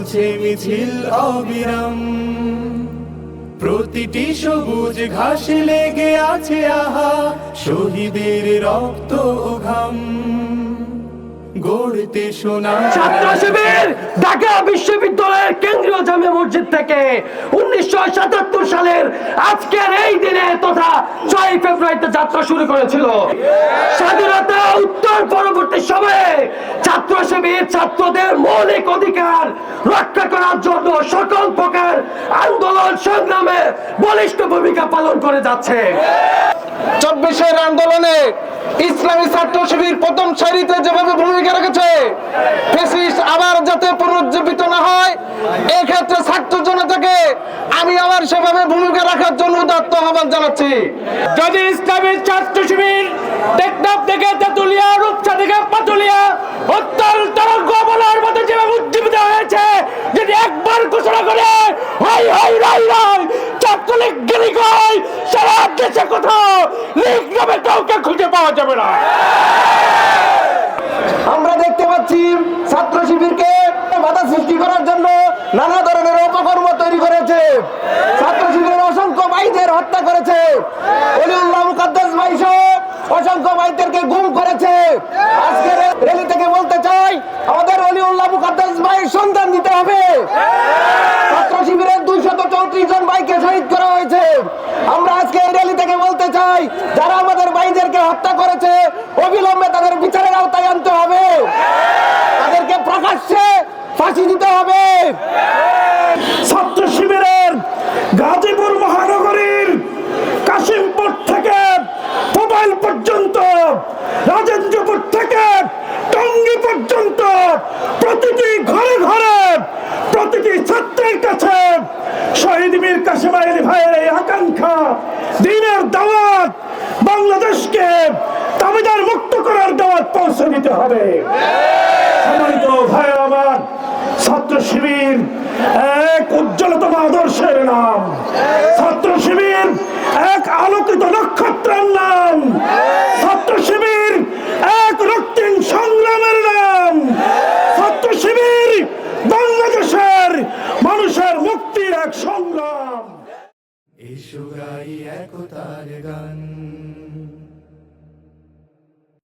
চলছে মিছিল অবিরাম। প্রতিটি সবুজ ঘাসে লেগে আছে আহা, শহীদের রক্ত ঘাম। গড়তে সোনা ছাত্র শিবির ঢাকা জামে মসজিদ থেকে উনিশশো সাতাত্তর সালের আজকের এই দিনে তথা ছয় ফেব্রুয়ারিতে যাত্রা শুরু করেছিল। স্বাধীনতা উত্তর পরবর্তী সময়ে ছাত্র শিবির ছাত্রদের মৌলিক অধিকার রক্ষা করার জন্য সকল প্রকার আন্দোলন সংগ্রামে বলিষ্ঠ ভূমিকা পালন করে যাচ্ছে। চব্বিশের আন্দোলনে ইসলামী ছাত্র শিবির প্রথম সারিতে যেভাবে ভূমিকা রেখেছে আবার যাতে পুনরুজ্জীবিত না হয়, এক্ষেত্রে ছাত্র জনতাকে আমি আবার সেভাবে ভূমিকা রাখার জন্য উদাত্ত আহ্বান জানাচ্ছি। যদি ইসলামী ছাত্র শিবির টেকনাফ থেকে তেতুলিয়া রূপসা থেকে কাউকে খুঁজে পাওয়া যাবে না। আমরা দেখতে পাচ্ছি ছাত্র শিবিরকে বাধা সৃষ্টি করার জন্য নানা ধরনের অপকর্ম তৈরি করেছে। ছাত্র শিবিরের অসংখ্য ভাইদের হত্যা করেছে। অসংখ্য ভাইদেরকে গুম করেছে। আজকের র্যালি থেকে বলতে চাই, আমাদের অলিউল্লাহ মুকাদ্দাস ভাইয়ের সন্ধান দিতে হবে। ছাত্র শিবিরের দুইশত চৌত্রিশ জন ভাইকে শহীদ করা হয়েছে। আমরা আজকে এই র্যালি থেকে বলতে চাই, যারা আমাদের হত্যা করেছে, অবিলম্বে তাদের বিচারের আওতায় আনতে হবে। তাদেরকে প্রকাশ্যে ফাঁসি দিতে হবে। ছাত্র শিবিরের গাজীপুর মহানগরীর কাশিমপুর থেকে মোবাইল পর্যন্ত, রাজেন্দ্রপুর থেকে টঙ্গী পর্যন্ত, প্রতিটি ঘরে ঘরে, প্রতিটি ছাত্রের কাছে শহীদ মীর কাশিম ভাইয়ের এই আকাঙ্ক্ষা, দিনের দাওয়াত বাংলাদেশকে দাবিদার মুক্ত করার দাওয়াত পৌঁছে দিতে হবে। সম্মানিত ভাই আমার, ছাত্র শিবির এক উজ্জ্বলতম আদর্শের নাম। ছাত্র শিবির এক আলোকিত নক্ষত্রের নাম। ছাত্র শিবির এক রক্তিম সংগ্রামের নাম। ছাত্র শিবির বাংলাদেশের মানুষের মুক্তির এক সংগ্রাম। একতার গান।